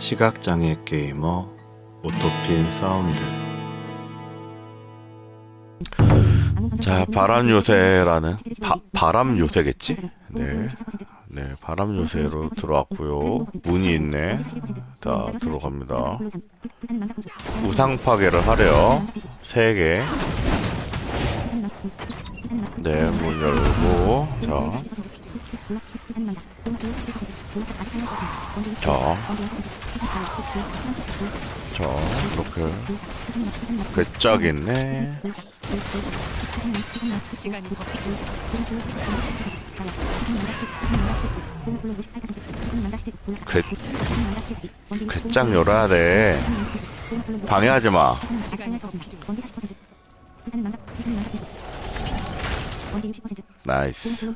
시각장애 게이머 오토핀 사운드. 자 바람 요새라는 바, 바람 요새겠지? 네, 네 바람 요새로 들어왔고요. 문이 있네. 자 들어갑니다. 우상 파괴를 하래요. 3개. 네문 열고. 자. 자, 자, 이렇게 괴짝 있네. 괴, 괴짝 열어야 돼. 방해하지 마. 나이스.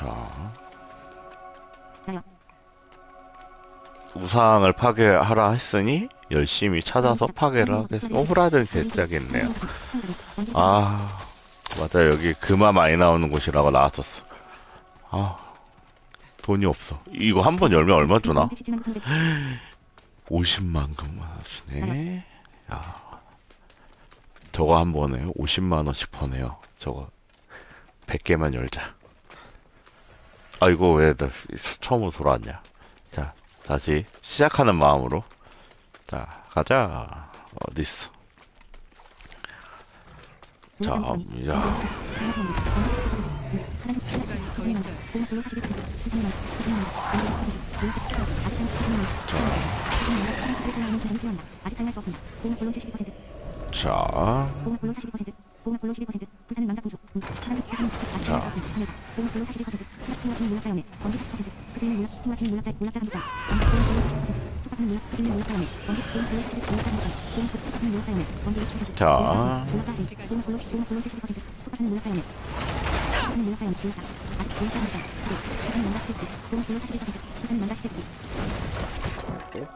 자. 우상을 파괴하라 했으니 열심히 찾아서 파괴를 하겠습니다. 오브라든 개짝있네요. 아, 맞아 여기 금화 많이 나오는 곳이라고 나왔었어. 아, 돈이 없어. 이거 한 번 열면 얼마 주나? 50만 금만 하시네. 야, 저거 한 번에 50만 원씩 버네요. 저거 100개만 열자. 아 이거 왜나 처음으로 돌아왔냐? 자 다시 시작하는 마음으로. 자 가자. 어디 있어? 자, 야, 자, 자,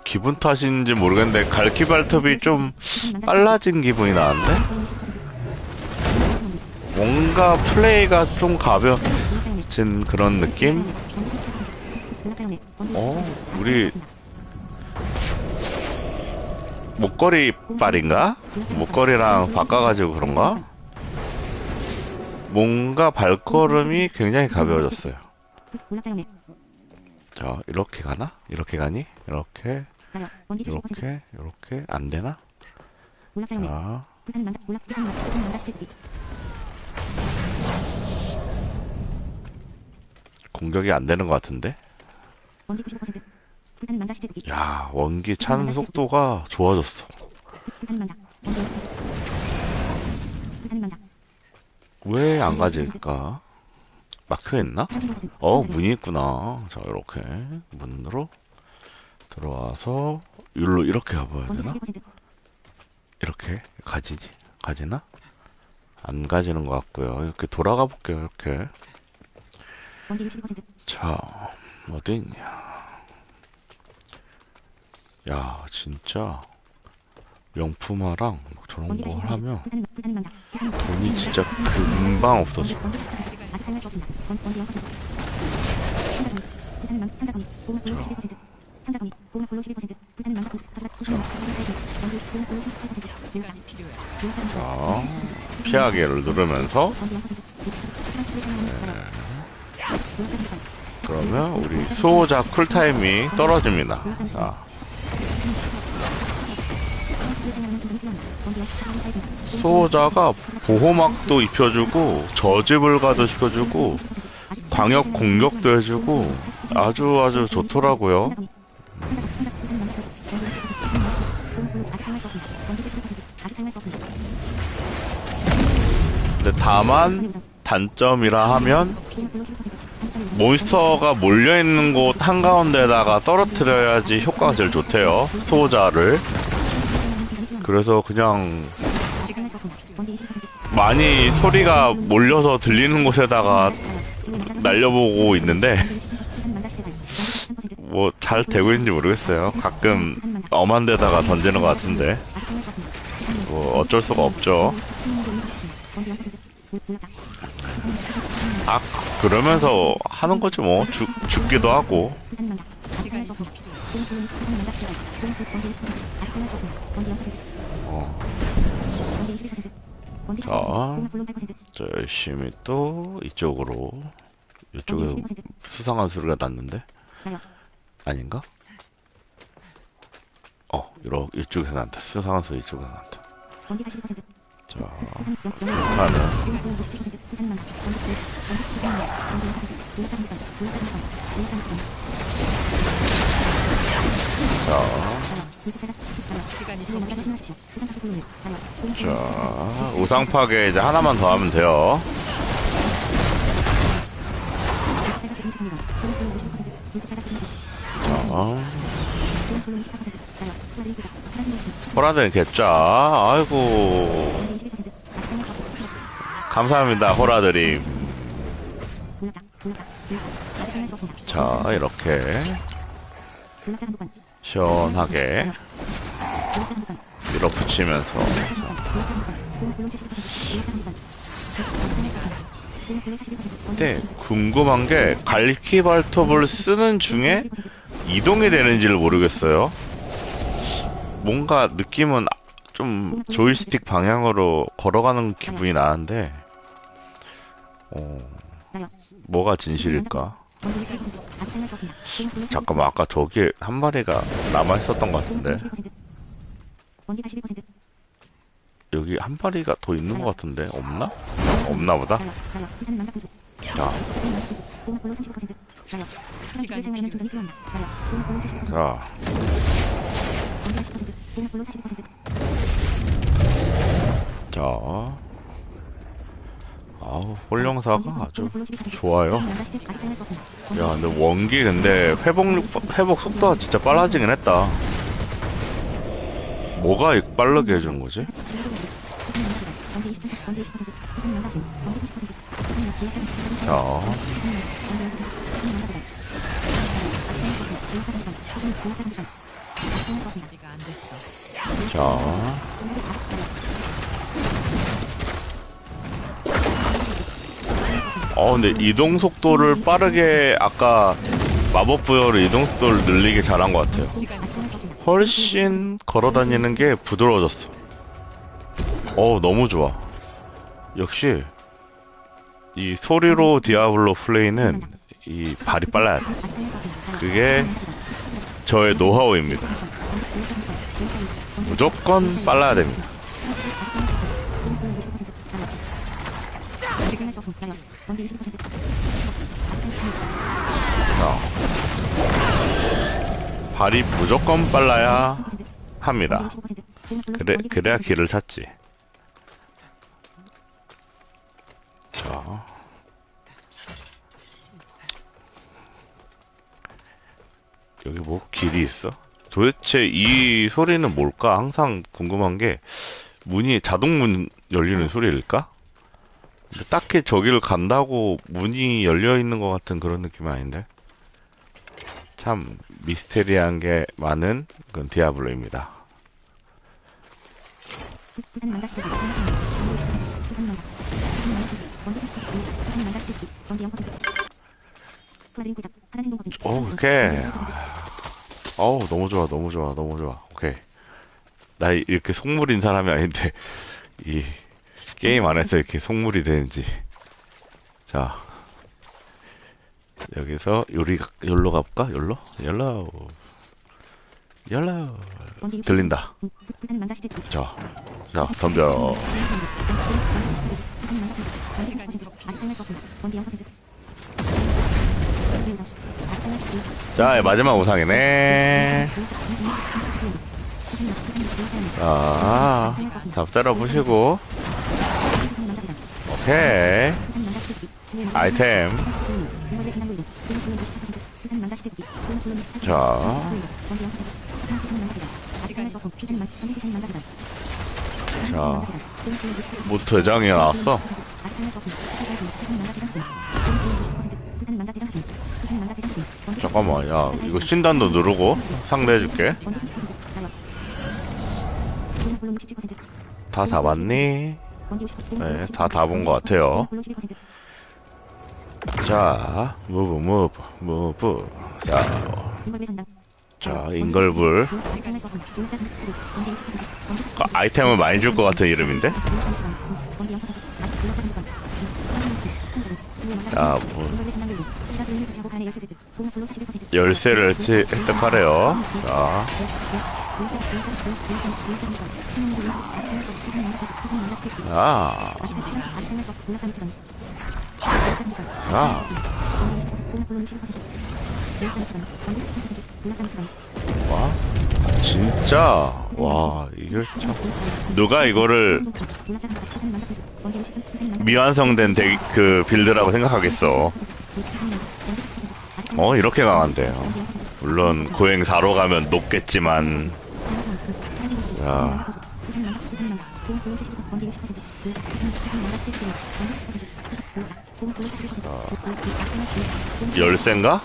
기분 탓인지 모르겠는데 갈키 발톱이 좀 빨라진 기분이 나는데? 뭔가 플레이가 좀 가벼 진 그런 느낌? 어, 우리 목걸이 빨인가? 목걸이랑 바꿔가지고 그런가? 뭔가 발걸음이 굉장히 가벼워졌어요. 자, 이렇게 가나? 이렇게 가니? 이렇게, 이렇게, 이렇게 안 되나? 자, 공격이 안 되는 것 같은데? 야, 원기 차는 속도가 좋아졌어. 왜안 가질까? 막혀 있나? 어, 문이 있구나. 자, 이렇게 문으로 들어와서 여기로 이렇게 가봐야 되나? 이렇게 가지지? 가지나? 안 가지는 것 같고요. 이렇게 돌아가 볼게요. 이렇게. 자, 어디 있냐? 야, 진짜 명품화랑 막 저런 거 하면 돈이 진짜 금방 없어져. 자, 피하기를 누르면서 그러면 우리 수호자 쿨타임이 떨어집니다. 자, 수호자가 보호막도 입혀주고 저지불가도 시켜주고 광역 공격도 해주고 아주 아주 좋더라고요. 근데 다만 단점이라 하면 몬스터가 몰려있는 곳 한가운데다가 떨어뜨려야지 효과가 제일 좋대요. 수호자를. 그래서 그냥 많이 소리가 몰려서 들리는 곳에다가 날려보고 있는데 뭐 잘 되고 있는지 모르겠어요. 가끔 엄한 데다가 던지는 것 같은데 뭐 어쩔 수가 없죠. 아, 그러면서 하는 거지 뭐. 죽, 죽기도 하고. 어. 자, 저 열심히 또 이쪽으로. 이쪽에 수상한 소리가 났는데? 아닌가? 어, 이러, 이쪽에서 난다. 수상한 소리 이쪽에서 난다. 자, 일단은. 필요해. 자, 우상 파괴 이제 하나만 더 하면 돼요. 자, 호라드는 개짜. 아이고. 감사합니다, 호라드림. 자, 이렇게 시원하게 밀어붙이면서 근데 궁금한 게 갈키 발톱을 쓰는 중에 이동이 되는지를 모르겠어요. 뭔가 느낌은 좀 조이스틱 방향으로 걸어가는 기분이 나는데 어, 뭐가 진실일까? 잠깐만 아까 저기에 한 마리가 남아 있었던 것 같은데 여기 한 마리가 더 있는 것 같은데 없나? 없나 보다. 자. 자, 자. 아우, 홀령사가 아주 좋아요. 야, 근데 원기 근데 회복 회복 속도가 진짜 빨라지긴 했다. 뭐가 이- 빠르게 해주는 거지? 자. 자. 어, 근데 이동 속도를 빠르게 아까 마법 부여로 이동 속도를 늘리게 잘한 것 같아요. 훨씬 걸어 다니는 게 부드러워졌어. 어, 너무 좋아. 역시 이 소리로 디아블로 플레이는 이 발이 빨라야 돼. 그게 저의 노하우입니다. 무조건 빨라야 됩니다. 자, 발이 무조건 빨라야 합니다. 그래, 그래야 길을 찾지. 자. 여기 뭐 길이 있어? 도대체 이 소리는 뭘까? 항상 궁금한 게 문이 자동문 열리는 소리일까? 딱히 저기를 간다고 문이 열려 있는 것 같은 그런 느낌은 아닌데. 참 미스테리한 게 많은 그런 디아블로입니다. 오, 오케이. 어우, 너무 좋아, 너무 좋아, 너무 좋아. 오케이. 나 이렇게 속물인 사람이 아닌데, 이, 게임 안에서 이렇게 속물이 되는지. 자. 여기서, 요리, 열로 가볼까? 열로? 열로. 열로. 들린다. 자. 자, 덤벼. 자, 마지막 우상이네. 자, 잡자라 보시고. 오케이. 아이템. 자. 자. 뭐 대장이 나왔어? 잠깐만, 야, 이거 신단도 누르고 상대해줄게. 다 잡았니? 네, 다 다 본 것 같아요. 자, 무브, 무브, 무브. 자, 자, 인걸불. 아, 아이템을 많이 줄 것 같은 이름인데? 자, 뭐, 열쇠를 치- 획득하래요. 자, 아, 아, 와, 진짜, 와, 이게 참. 누가 이거를 미완성된 데, 그 빌드라고 생각하겠어. 어, 이렇게 강한데요. 물론, 고행 4로 가면 높겠지만, 자, 열쇠인가?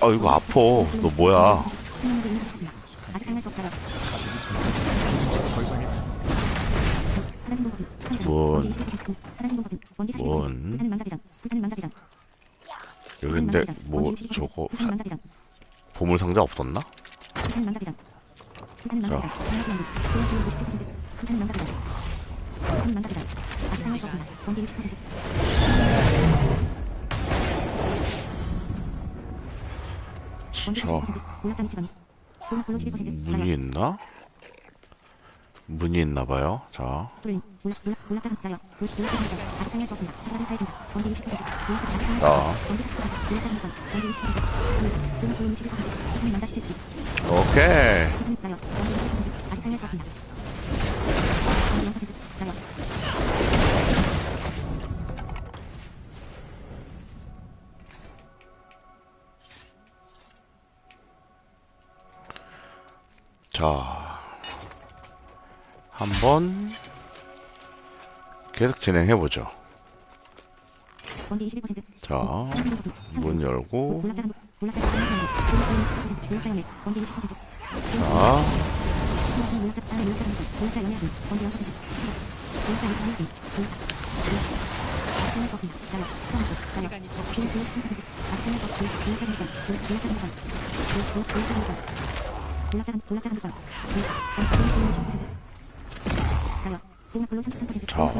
아, 이거 아파. 너 뭐야. 뭔, 뭔. 여기 근데, 뭐, 저거, 사- 보물상자 없었나? 저, 문이 있나? 문이 있나 봐요. 자, 자, 오케이. 자, 한번 계속 진행해보죠. 자, 문 열고, 자, 자,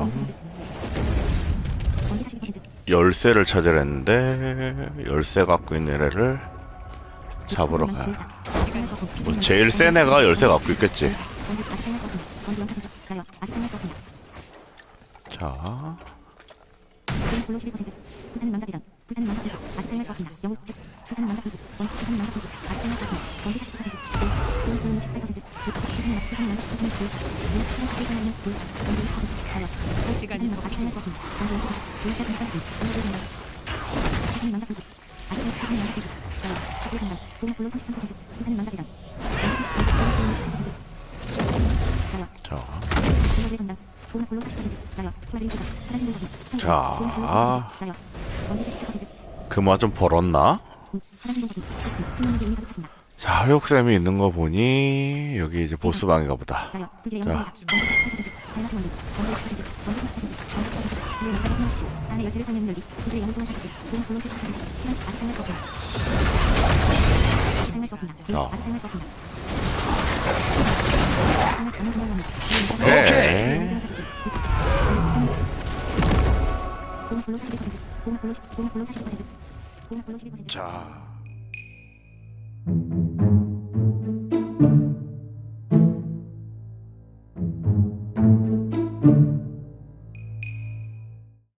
열쇠를 찾으랬는데, 열쇠 갖고 있는 애를 잡으러 가야. 뭐, 제일 센 애가 열쇠 갖고 있겠지. 자, 시간이. 자, 자, 그마 좀 벌었나? 자, 화욕샘이 있는 거 보니, 여기 이제 보스방인가 보다. 자. 자, 오케이. 자.